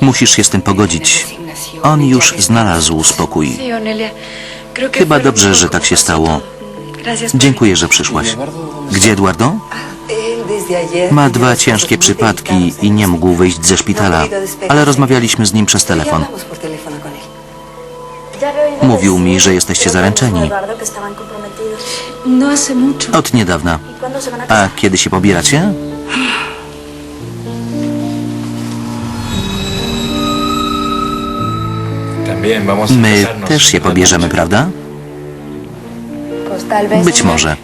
Musisz się z tym pogodzić. On już znalazł spokój. Chyba dobrze, że tak się stało. Dziękuję, że przyszłaś. Gdzie Eduardo? Ma dwa ciężkie przypadki i nie mógł wyjść ze szpitala, ale rozmawialiśmy z nim przez telefon. Mówił mi, że jesteście zaręczeni. Od niedawna. A kiedy się pobieracie? My też się pobierzemy, prawda? Być może.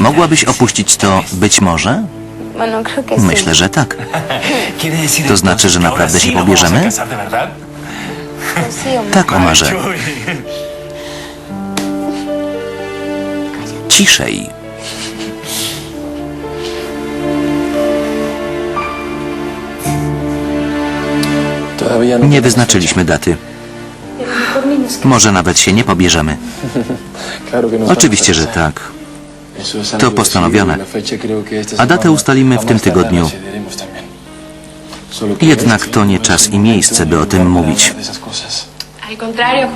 Mogłabyś opuścić to być może? Myślę, że tak. To znaczy, że naprawdę się pobierzemy? Tak, Omarze. Ciszej. Nie wyznaczyliśmy daty. Może nawet się nie pobierzemy. Oczywiście, że tak. To postanowione. A datę ustalimy w tym tygodniu. Jednak to nie czas i miejsce, by o tym mówić.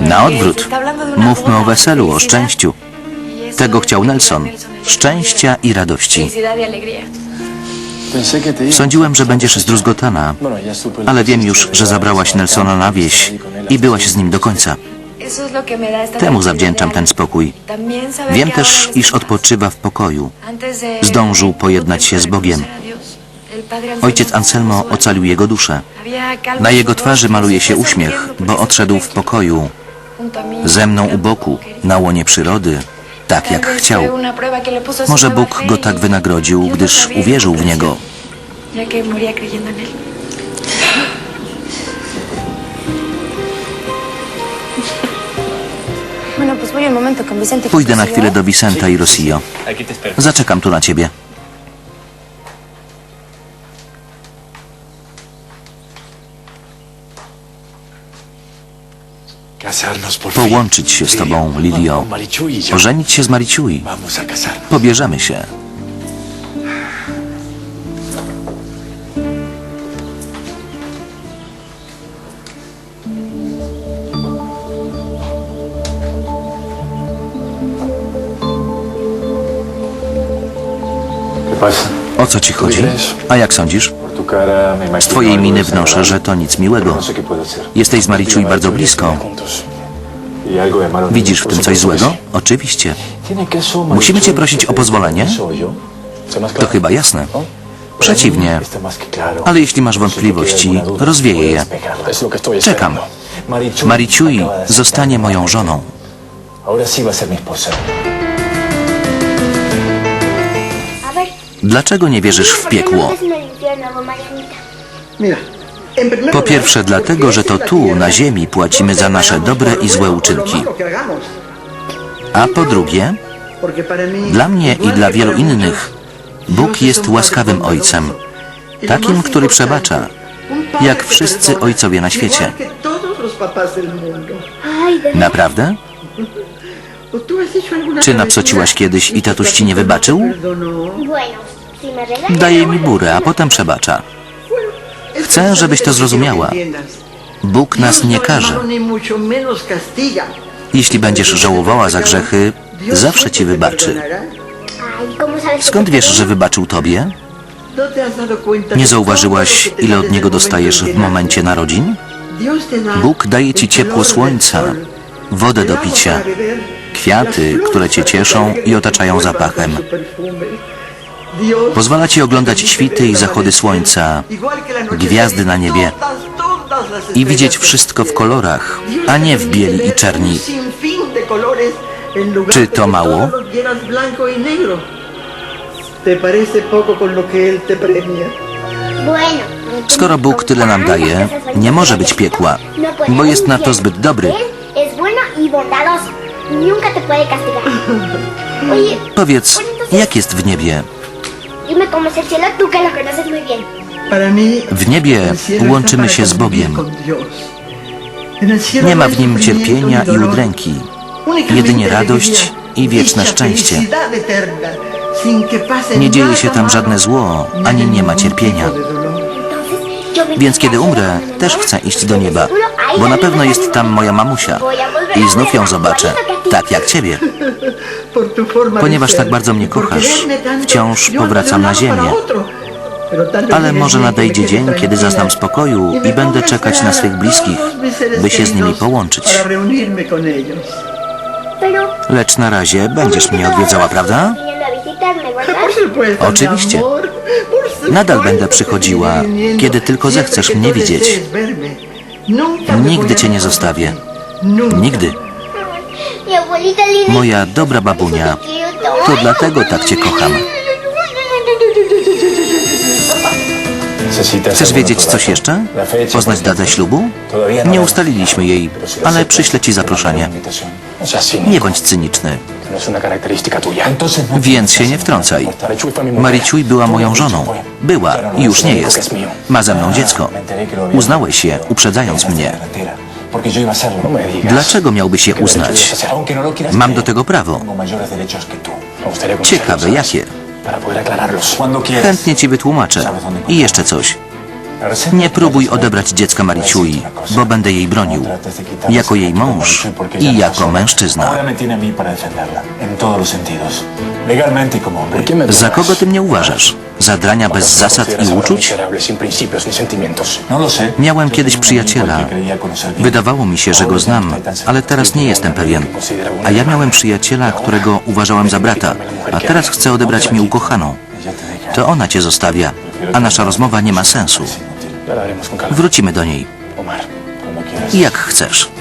Na odwrót. Mówmy o weselu, o szczęściu. Tego chciał Nelson. Szczęścia i radości. Sądziłem, że będziesz zdruzgotana, ale wiem już, że zabrałaś Nelsona na wieś i byłaś z nim do końca. Temu zawdzięczam ten spokój. Wiem też, iż odpoczywa w pokoju. Zdążył pojednać się z Bogiem. Ojciec Anselmo ocalił jego duszę. Na jego twarzy maluje się uśmiech, bo odszedł w pokoju, ze mną u boku, na łonie przyrody, tak jak chciał. Może Bóg go tak wynagrodził, gdyż uwierzył w niego. Pójdę na chwilę do Vicenta i Rosillo. Zaczekam tu na ciebie. Połączyć się z tobą, Lilio. Ożenić się z Mariciui. Pobierzemy się. O co ci chodzi? A jak sądzisz? Z twojej miny wnoszę, że to nic miłego. Jesteś z Mariciui bardzo blisko. Widzisz w tym coś złego? Oczywiście. Musimy cię prosić o pozwolenie? To chyba jasne. Przeciwnie. Ale jeśli masz wątpliwości, rozwieję je. Czekam. Mariciui zostanie moją żoną. Dlaczego nie wierzysz w piekło? Po pierwsze dlatego, że to tu, na ziemi, płacimy za nasze dobre i złe uczynki. A po drugie, dla mnie i dla wielu innych, Bóg jest łaskawym Ojcem, takim, który przebacza, jak wszyscy ojcowie na świecie. Naprawdę? Czy napsociłaś kiedyś i tatuś ci nie wybaczył? Daje mi burę, a potem przebacza. Chcę, żebyś to zrozumiała. Bóg nas nie karze. Jeśli będziesz żałowała za grzechy, zawsze ci wybaczy. Skąd wiesz, że wybaczył tobie? Nie zauważyłaś, ile od niego dostajesz w momencie narodzin? Bóg daje ci ciepło słońca, wodę do picia, kwiaty, które cię cieszą i otaczają zapachem. Pozwala ci oglądać świty i zachody słońca, gwiazdy na niebie i widzieć wszystko w kolorach, a nie w bieli i czerni. Czy to mało? Skoro Bóg tyle nam daje, nie może być piekła, bo jest na to zbyt dobry. Powiedz, jak jest w niebie? W niebie łączymy się z Bogiem. Nie ma w nim cierpienia i udręki, jedynie radość i wieczne szczęście. Nie dzieje się tam żadne zło, ani nie ma cierpienia. Więc kiedy umrę, też chcę iść do nieba, bo na pewno jest tam moja mamusia i znów ją zobaczę, tak jak ciebie. Ponieważ tak bardzo mnie kochasz, wciąż powracam na ziemię. Ale może nadejdzie dzień, kiedy zaznam spokoju i będę czekać na swych bliskich, by się z nimi połączyć. Lecz na razie będziesz mnie odwiedzała, prawda? Oczywiście. Nadal będę przychodziła, kiedy tylko zechcesz mnie widzieć. Nigdy cię nie zostawię. Nigdy. Moja dobra babunia, to dlatego tak cię kocham. Chcesz wiedzieć coś jeszcze? Poznać datę ślubu? Nie ustaliliśmy jej, ale przyślę ci zaproszenie. Nie bądź cyniczny. Więc się nie wtrącaj. Mariciuj była moją żoną. Była i już nie jest. Ma ze mną dziecko. Uznałeś je, uprzedzając mnie. Dlaczego miałbyś je uznać? Mam do tego prawo. Ciekawe jakie. Chętnie ci wytłumaczę. I jeszcze coś. Nie próbuj odebrać dziecka Mariciui, bo będę jej bronił. Jako jej mąż i jako mężczyzna. Za kogo ty mnie uważasz? Za drania bez zasad i uczuć? Miałem kiedyś przyjaciela. Wydawało mi się, że go znam, ale teraz nie jestem pewien. A ja miałem przyjaciela, którego uważałem za brata, a teraz chce odebrać mi ukochaną. To ona cię zostawia, a nasza rozmowa nie ma sensu. Wrócimy do niej. Jak chcesz.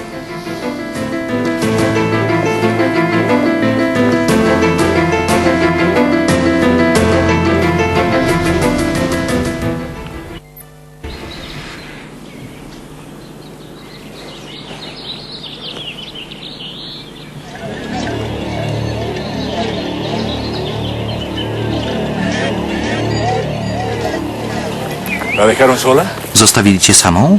¿La dejaron sola? Zostawili cię samą?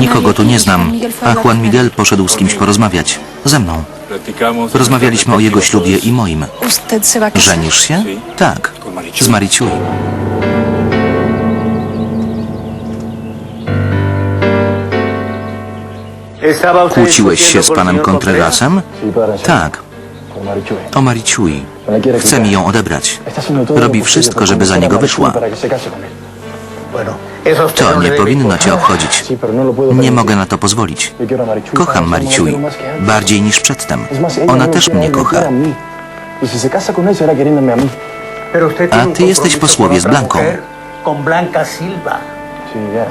Nikogo tu nie znam, a Juan Miguel poszedł z kimś porozmawiać. Ze mną. Rozmawialiśmy o jego ślubie i moim. Żenisz się? Tak. Z Mariciui. Kłóciłeś się z panem Contrerasem? Tak. O Mariciui. Chce mi ją odebrać. Robi wszystko, żeby za niego wyszła. To nie powinno cię obchodzić. Nie mogę na to pozwolić. Kocham Mariciui. Bardziej niż przedtem. Ona też mnie kocha. A ty jesteś posłowie z Blanką.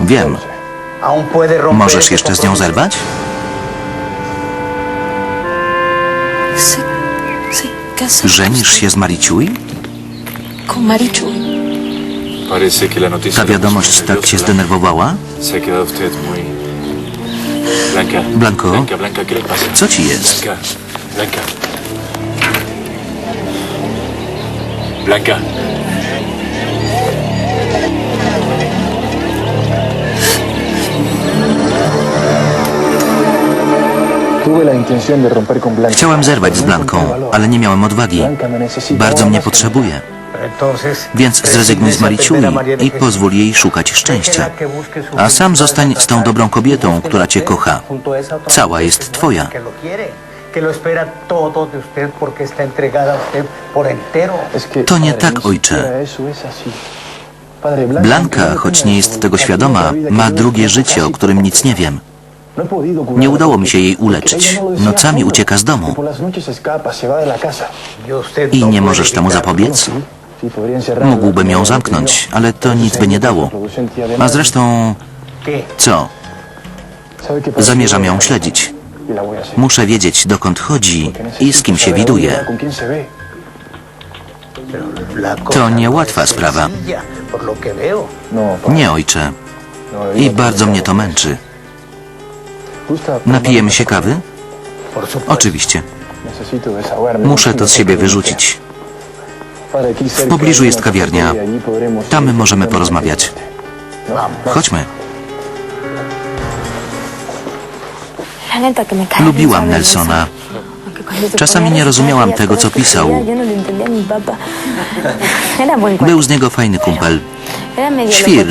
Wiem. Możesz jeszcze z nią zerwać? Żenisz się z Mariciui? Ta wiadomość tak cię zdenerwowała? Blanco. Co ci jest? Blanca. Chciałem zerwać z Blanką, ale nie miałem odwagi. Bardzo mnie potrzebuje. Więc zrezygnuj z Mariciui i pozwól jej szukać szczęścia. A sam zostań z tą dobrą kobietą, która cię kocha. Cała jest twoja. To nie tak, ojcze. Blanka, choć nie jest tego świadoma, ma drugie życie, o którym nic nie wiem. Nie udało mi się jej uleczyć. Nocami ucieka z domu. I nie możesz temu zapobiec? Mógłbym ją zamknąć, ale to nic by nie dało. A zresztą, co? Zamierzam ją śledzić. Muszę wiedzieć, dokąd chodzi i z kim się widuje. To niełatwa sprawa. Nie, ojcze. I bardzo mnie to męczy. Napijemy się kawy? Oczywiście. Muszę to z siebie wyrzucić. W pobliżu jest kawiarnia. Tam możemy porozmawiać. Chodźmy. Lubiłam Nelsona. Czasami nie rozumiałam tego, co pisał. Był z niego fajny kumpel. Świr